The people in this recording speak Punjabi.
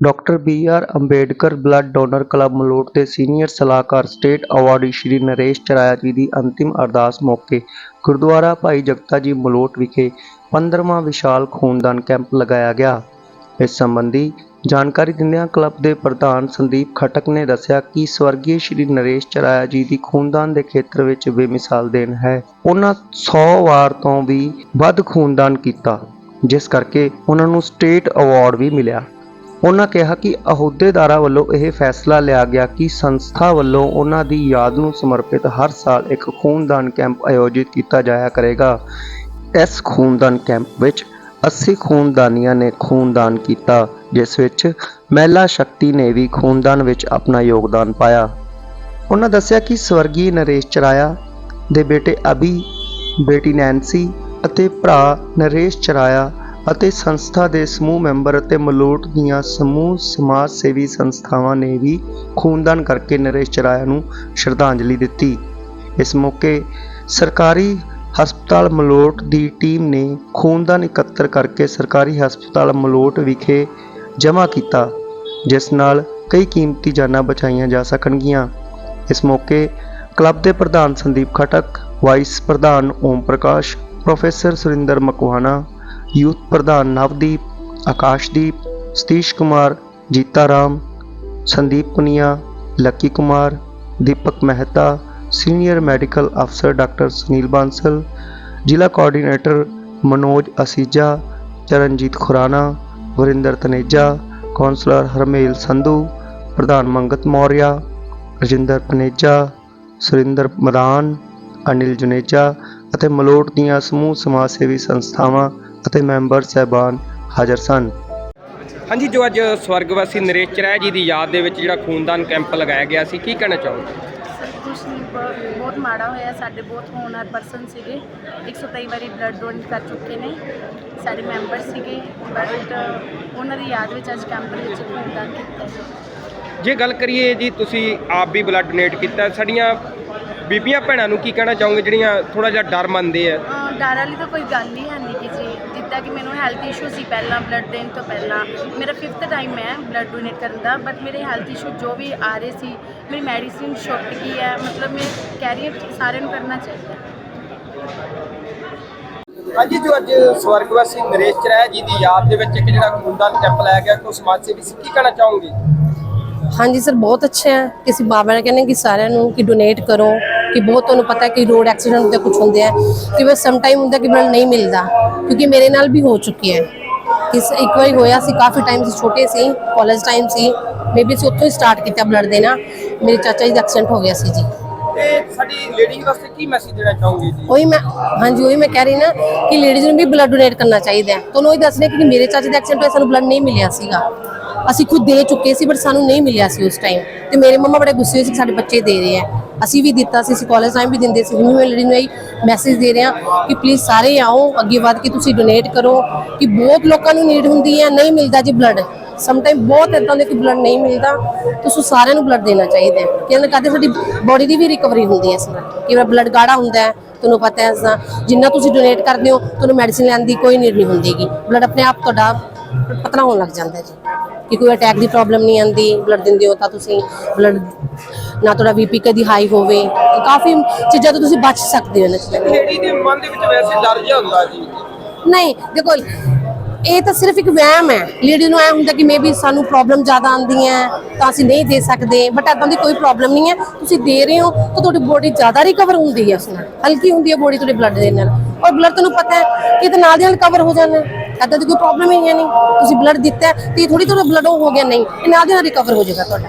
Doctor B R Ambedkar blood donor club Malout ਦੇ ਸੀਨੀਅਰ ਸਲਾਹਕਾਰ ਸਟੇਟ ਅਵਾਰਡੀ ਸ਼੍ਰੀ ਨਰੇਸ਼ ਚਰਾਇਆ ਜੀ ਦੀ ਅੰਤਿਮ ਅਰਦਾਸ ਮੌਕੇ ਗੁਰਦੁਆਰਾ ਭਾਈ ਜਗਤਾ ਜੀ ਮਲੋਟ ਵਿਖੇ 15ਵਾਂ ਵਿਸ਼ਾਲ ਖੂਨਦਾਨ ਕੈਂਪ ਲਗਾਇਆ ਗਿਆ। ਇਸ ਸੰਬੰਧੀ ਜਾਣਕਾਰੀ ਦਿੰਦਿਆਂ ਕਲੱਬ ਦੇ ਪ੍ਰਧਾਨ ਸੰਦੀਪ ਖਟਕ ਨੇ ਦੱਸਿਆ ਕਿ ਸਵਰਗੀ ਸ਼੍ਰੀ ਨਰੇਸ਼ ਚਰਾਇਆ ਜੀ ਦੀ ਖੂਨਦਾਨ ਦੇ ਖੇਤਰ ਵਿੱਚ ਬੇਮਿਸਾਲ ਦੇਣ ਹੈ। ਉਹਨਾਂ 100 ਵਾਰ ਤੋਂ ਵੀ ਵੱਧ ਖੂਨਦਾਨ ਕੀਤਾ, ਜਿਸ ਕਰਕੇ ਉਹਨਾਂ ਨੂੰ ਸਟੇਟ ਅਵਾਰਡ ਵੀ ਮਿਲਿਆ। ਉਹਨਾਂ ਕਿਹਾ ਕਿ ਅਹੁਦੇਦਾਰਾਂ ਵੱਲੋਂ ਇਹ ਫੈਸਲਾ ਲਿਆ ਗਿਆ ਕਿ ਸੰਸਥਾ ਵੱਲੋਂ ਉਹਨਾਂ ਦੀ ਯਾਦ ਨੂੰ ਸਮਰਪਿਤ ਹਰ ਸਾਲ ਇੱਕ ਖੂਨਦਾਨ ਕੈਂਪ ਆਯੋਜਿਤ ਕੀਤਾ ਜਾਇਆ ਕਰੇਗਾ। ਇਸ ਖੂਨਦਾਨ ਕੈਂਪ ਵਿੱਚ 80 ਖੂਨਦਾਨੀਆਂ ਨੇ ਖੂਨਦਾਨ ਕੀਤਾ, ਜਿਸ ਵਿੱਚ ਮਹਿਲਾ ਸ਼ਕਤੀ ਨੇ ਵੀ ਖੂਨਦਾਨ ਵਿੱਚ ਆਪਣਾ ਯੋਗਦਾਨ ਪਾਇਆ। ਉਹਨਾਂ ਦੱਸਿਆ ਕਿ ਸਵਰਗੀ ਨਰੇਸ਼ ਚਰਾਇਆ, ਦੇ ਬੇਟੇ ਅਭੀ, ਬੇਟੀ ਨੈਂਸੀ ਅਤੇ ਭਰਾ ਨਰੇਸ਼ ਚਰਾਇਆ ਅਤੇ ਸੰਸਥਾ ਦੇ ਸਮੂਹ ਮੈਂਬਰ ਅਤੇ ਮਲੋਟ ਦੀਆਂ ਸਮੂਹ ਸਮਾਜ ਸੇਵੀ ਸੰਸਥਾਵਾਂ ਨੇ ਵੀ ਖੂਨਦਾਨ ਕਰਕੇ ਨਰੇਸ਼ ਚਰਾਇਆ ਨੂੰ ਸ਼ਰਧਾਂਜਲੀ ਦਿੱਤੀ। ਇਸ ਮੌਕੇ ਸਰਕਾਰੀ ਹਸਪਤਾਲ ਮਲੋਟ ਦੀ ਟੀਮ ਨੇ ਖੂਨਦਾਨ ਇਕੱਤਰ ਕਰਕੇ ਸਰਕਾਰੀ ਹਸਪਤਾਲ ਮਲੋਟ ਵਿਖੇ ਜਮ੍ਹਾਂ ਕੀਤਾ, ਜਿਸ ਨਾਲ ਕਈ ਕੀਮਤੀ ਜਾਨਾਂ ਬਚਾਈਆਂ ਜਾ ਸਕਣਗੀਆਂ। ਇਸ ਮੌਕੇ ਕਲੱਬ ਦੇ ਪ੍ਰਧਾਨ ਸੰਦੀਪ ਖਟਕ, ਵਾਈਸ ਪ੍ਰਧਾਨ ਓਮ ਪ੍ਰਕਾਸ਼, ਪ੍ਰੋਫੈਸਰ ਸੁਰਿੰਦਰ ਮਕਵਾਣਾ ਯੂਥ ਪ੍ਰਧਾਨ ਨਵਦੀਪ, ਆਕਾਸ਼ਦੀਪ, ਸਤੀਸ਼ ਕੁਮਾਰ, ਜੀਤਾ ਰਾਮ, ਸੰਦੀਪ ਪੁਨੀਆ, ਲੱਕੀ ਕੁਮਾਰ, ਦੀਪਕ ਮਹਿਤਾ, ਸੀਨੀਅਰ ਮੈਡੀਕਲ ਅਫਸਰ ਡਾਕਟਰ ਸੁਨੀਲ ਬਾਂਸਲ, ਜ਼ਿਲ੍ਹਾ ਕੋਆਰਡੀਨੇਟਰ ਮਨੋਜ ਅਸੀਜਾ, ਚਰਨਜੀਤ ਖੁਰਾਨਾ, ਵਰਿੰਦਰ ਤਨੇਜਾ, ਕੌਂਸਲਰ ਹਰਮੇਲ ਸੰਧੂ, ਪ੍ਰਧਾਨ ਮੰਗਤ ਮੌਰਿਆ, ਰਜਿੰਦਰ ਪਨੇਜਾ ਸੁਰਿੰਦਰ ਮਦਾਨ, ਅਨਿਲ ਜੁਨੇਜਾ ਅਤੇ ਮਲੋਟ ਦੀਆਂ ਸਮੂਹ ਸਮਾਜ ਸੇਵੀ ਸੰਸਥਾਵਾਂ ਅਤੇ ਮੈਂਬਰ ਸਹਿਬਾਨ ਹਾਜ਼ਰ ਸਨ। ਹਾਂਜੀ ਜੋ ਅੱਜ ਸਵਰਗਵਾਸੀ ਨਰੇਸ਼ ਚਰਾਇਆ ਜੀ ਦੀ ਯਾਦ ਦੇ ਵਿੱਚ ਜਿਹੜਾ ਖੂਨਦਾਨ ਕੈਂਪ ਲਗਾਇਆ ਗਿਆ ਸੀ ਕੀ ਕਹਿਣਾ ਚਾਹੋਗੇ? ਸਰ ਕੁਛ ਨਹੀਂ ਬ- ਬਹੁਤ ਮਾੜਾ ਹੋਇਆ। ਸਾਡੇ ਬਹੁਤ ਹੋਣਹਾਰ ਪਰਸਨ ਸੀਗੇ। 123 ਵਾਰੀ ਬਲੱਡ ਡੋਨੇਟ ਕਰ ਚੁੱਕੇ ਨੇ। ਸਾਡੇ ਮੈਂਬਰ ਸੀਗੇ ਬਟ ਉਹਨਾਂ ਦੀ ਯਾਦ ਵਿੱਚ ਅੱਜ ਕੈਂਪ ਦੇ ਵਿੱਚ ਖੂਨਦਾਨ ਕੀਤਾ ਹੈ। ਜੇ ਗੱਲ ਕਰੀਏ ਜੀ ਤੁਸੀਂ ਆਪ ਵੀ ਬਲੱਡ ਡੋਨੇਟ ਕੀਤਾ। ਸਾਡੀਆਂ ਬੀਬੀਆਂ ਭੈਣਾਂ ਨੂੰ ਕੀ ਕਹਿਣਾ ਚਾਹੋਗੇ? ਜਿਹੜੀਆਂ ਥੋੜਾ ਜਿਹਾ ਡਰ ਮੰਨਦੇ ਆ। ਡਰ ਵਾਲੀ ਤਾਂ ਕੋਈ ਗੱਲ ਹੀ ਹੈ ਨਹੀਂ ਕਿ ਜੀ ਜਿੱਦਾਂ ਕਿ ਮੈਨੂੰ ਹੈਲਥ ਇਸ਼ੂ ਸੀ ਪਹਿਲਾਂ ਬਲੱਡ ਦੇਣ ਤੋਂ ਪਹਿਲਾਂ। ਮੇਰਾ ਫਿਫਥ ਟਾਈਮ ਹੈ ਬਲੱਡ ਡੋਨੇਟ ਕਰਨ ਦਾ ਬਟ ਮੇਰੇ ਹੈਲਥ ਇਸ਼ੂ ਜੋ ਵੀ ਆ ਰਹੇ ਸੀ ਮੇਰੀ ਮੈਡੀਸਿਨ ਛੁੱਟ ਗਈ ਹੈ ਮਤਲਬ ਮੈਂ ਕਹਿ ਰਹੀ ਹਾਂ ਕਿ ਸਾਰਿਆਂ ਨੂੰ ਕਰਨਾ ਚਾਹੀਦਾ ਹਾਂਜੀ ਜੋ ਅੱਜ ਸਵਰਗਵਾਸੀ ਨਰੇਸ਼ ਚਰਾਇਆ ਜੀ ਦੀ ਯਾਦ ਦੇ ਵਿੱਚ ਇੱਕ ਜਿਹੜਾ ਖੂਨਦਾਨ ਕੈਂਪ ਲਾਇਆ ਗਿਆ ਕੋਈ ਸਮਾਜ ਸੇਵੀ ਸੀ ਕੀ ਕਹਿਣਾ ਚਾਹੋਗੇ? ਹਾਂਜੀ ਸਰ ਬਹੁਤ ਅੱਛਾ ਹੈ ਕਿ ਅਸੀਂ ਬਾਬਾ ਨੇ ਕਹਿੰਦੇ ਕਿ ਸਾਰਿਆਂ ਨੂੰ ਕਿ ਡੋਨੇਟ ਕਰੋ। ਕਿ ਬਹੁਤ ਤੁਹਾਨੂੰ ਪਤਾ ਹੈ ਕਿ ਰੋਡ ਐਕਸੀਡੈਂਟ ਹੁੰਦੇ ਕੁਝ ਹੁੰਦੇ ਆ ਕਿ ਬਸ ਸਮ ਟਾਈਮ ਹੁੰਦਾ ਕਿ ਬਲੱਡ ਨਹੀਂ ਮਿਲਦਾ ਕਿਉਂਕਿ ਮੇਰੇ ਨਾਲ ਵੀ ਹੋ ਚੁੱਕੀ ਹੈ। ਇਸ ਇੱਕ ਵਾਰੀ ਹੋਇਆ ਸੀ ਕਾਫੀ ਟਾਈਮ ਸੀ ਛੋਟੇ ਸੀ ਕਾਲਜ ਟਾਈਮ ਸੀ ਮੇਬੀ ਅਸੀਂ ਉੱਥੋਂ ਹੀ ਸਟਾਰਟ ਕੀਤਾ ਬਲੱਡ ਦੇਣਾ ਮੇਰੇ ਚਾਚਾ ਜੀ ਦਾ ਐਕਸੀਡੈਂਟ ਹੋ ਗਿਆ ਸੀ ਜੀ। ਤੇ ਸਾਡੀ ਲੇਡੀ ਵਾਸਤੇ ਕੀ ਮੈਸੇਜ ਦੇਣਾ ਚਾਹੋਗੇ ਜੀ? ਉਹੀ ਮੈਂ ਹਾਂਜੀ ਉਹੀ ਮੈਂ ਕਹਿ ਰਹੀ ਨਾ ਕਿ ਲੇਡੀਜ਼ ਨੂੰ ਵੀ ਬਲੱਡ ਡੋਨੇਟ ਕਰਨਾ ਚਾਹੀਦਾ ਤੁਹਾਨੂੰ ਉਹੀ ਦੱਸ ਰਹੀ ਕਿ ਮੇਰੇ ਚਾਚੇ ਦਾ ਐਕਸੀਡੈਂਟ ਹੋਇਆ ਸਾਨੂੰ ਬਲੱਡ ਨਹੀਂ ਮਿਲਿਆ ਸੀਗਾ। ਅਸੀਂ ਖੁਦ ਦੇ ਚੁੱਕੇ ਸੀ ਬਟ ਸਾਨੂੰ ਨਹੀਂ ਮਿਲਿਆ ਸੀ ਉਸ ਟਾਈਮ ਤੇ ਮੇਰੇ ਮੰਮਾ ਬੜੇ ਗੁੱਸੇ ਹੋਏ ਸੀ, ਸਾਡੇ ਬੱਚੇ ਦੇ ਰਹੇ ਆ। ਅਸੀਂ ਵੀ ਦਿੱਤਾ ਸੀ, ਅਸੀਂ ਕਾਲਜ ਟਾਈਮ ਵੀ ਦਿੰਦੇ ਸੀ। ਹੁਣ ਮੈਂ ਲੇਡੀ ਨੂੰ ਇਹ ਮੈਸੇਜ ਦੇ ਰਹੇ ਹਾਂ ਕਿ ਪਲੀਜ਼ ਸਾਰੇ ਆਓ, ਅੱਗੇ ਵੱਧ ਕੇ ਤੁਸੀਂ ਡੋਨੇਟ ਕਰੋ, ਕਿ ਬਹੁਤ ਲੋਕਾਂ ਨੂੰ ਨੀਡ ਹੁੰਦੀ ਹੈ ਨਹੀਂ ਮਿਲਦਾ ਜੀ ਬਲੱਡ ਸਮਟਾਈਮ ਬਹੁਤ ਇਦਾਂ ਦੇ ਕਿ ਬਲੱਡ ਨਹੀਂ ਮਿਲਦਾ, ਤੁਸੀਂ ਸਾਰਿਆਂ ਨੂੰ ਬਲੱਡ ਦੇਣਾ ਚਾਹੀਦਾ ਹੈ। ਕਹਿੰਦੇ ਕਰਦੇ ਸਾਡੀ ਬੋਡੀ ਦੀ ਵੀ ਰਿਕਵਰੀ ਹੁੰਦੀ ਹੈ ਇਸ ਨਾਲ ਕਿ ਵਾਰ ਬਲੱਡ ਗਾੜਾ ਹੁੰਦਾ ਹੈ, ਤੁਹਾਨੂੰ ਪਤਾ ਹੈ ਅਸਾਂ ਜਿੰਨਾ ਤੁਸੀਂ ਡੋਨੇਟ ਕਰਦੇ ਹੋ, ਤੁਹਾਨੂੰ ਮੈਡੀਸਿਨ ਲੈਣ ਦੀ ਕੋਈ ਨੀਡ ਨਹੀਂ ਹੁੰਦੀਗੀ ਬਲੱਡ ਆਪਣੇ ਆਪ ਤੁਹਾਡਾ ਪਤਲਾ ਹੋਣ ਲੱਗ ਜਾਂਦਾ ਜੀ। ਕਿ ਕੋਈ ਅਟੈਕ ਦੀ ਪ੍ਰੋਬਲਮ ਨਹੀਂ ਆਂਦੀ ਬਲੱਡ ਦਿੰਦੇ ਹੋ ਤਾਂ ਤੁਸੀਂ ਬਲੱਡ ਨਾ ਤੁਹਾਡਾ ਬੀਪੀ ਕਦੀ ਹਾਈ ਹੋਵੇ। ਕਾਫੀ ਚੀਜ਼ਾਂ ਤੋਂ ਤੁਸੀਂ ਬਚ ਸਕਦੇ ਹੋ ਇਹਨਾਂ ਚੀਜ਼ਾਂ ਲੇਡੀ ਦੇ ਮਨ ਦੇ ਵਿੱਚ ਵੈਸੇ ਡਰ ਜਿਹਾ ਹੁੰਦਾ ਜੀ। ਨਹੀਂ ਦੇਖੋ ਇਹ ਤਾਂ ਸਿਰਫ ਇੱਕ ਵਹਿਮ ਹੈ। ਲੇਡੀ ਨੂੰ ਐ ਹੁੰਦਾ ਕਿ ਮੇਬੀ ਸਾਨੂੰ ਪ੍ਰੋਬਲਮ ਜ਼ਿਆਦਾ ਆਉਂਦੀਆਂ ਤਾਂ ਅਸੀਂ ਨਹੀਂ ਦੇ ਸਕਦੇ। ਬਟ ਇਦਾਂ ਦੀ ਕੋਈ ਪ੍ਰੋਬਲਮ ਨਹੀਂ ਹੈ। ਤੁਸੀਂ ਦੇ ਰਹੇ ਹੋ ਤਾਂ ਤੁਹਾਡੀ ਬੋਡੀ ਜ਼ਿਆਦਾ ਰਿਕਵਰ ਹੁੰਦੀ ਹੈ ਉਸ ਨਾਲ। ਹਲਕੀ ਹੁੰਦੀ ਹੈ ਬੋਡੀ ਤੁਹਾਡੇ ਬਲੱਡ ਦੇ ਨਾਲ। ਔਰ ਬਲੱਡ ਤੁਹਾਨੂੰ ਪਤਾ ਹੈ ਕਿ ਇਹ ਤਾਂ ਨਾਲ ਦੀ ਨਾਲ ਕਵਰ ਹੋ ਜਾਣਾ ਇਦਾਂ ਦੀ ਕੋਈ ਪ੍ਰੋਬਲਮ ਹੀ ਹੈ ਨਹੀਂ। ਤੁਸੀਂ ਬਲੱਡ ਦਿੱਤਾ ਹੈ, ਤੇ ਥੋੜੀ ਤੁਹਾਡਾ ਬਲੱਡ ਹੋ ਗਿਆ ਨਹੀਂ। ਇਹ ਨਾਲ ਦੀ ਨਾਲ ਰਿਕਵਰ ਹੋ ਜਾਏਗਾ ਤੁਹਾਡਾ।